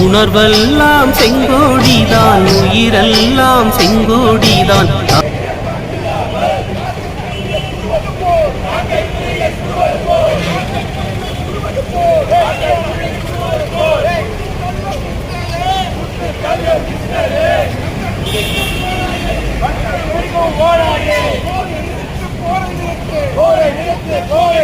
உணர்வெல்லாம் செங்கோடிதான் உயிரெல்லாம் செங்கோடிதான். it. Oh,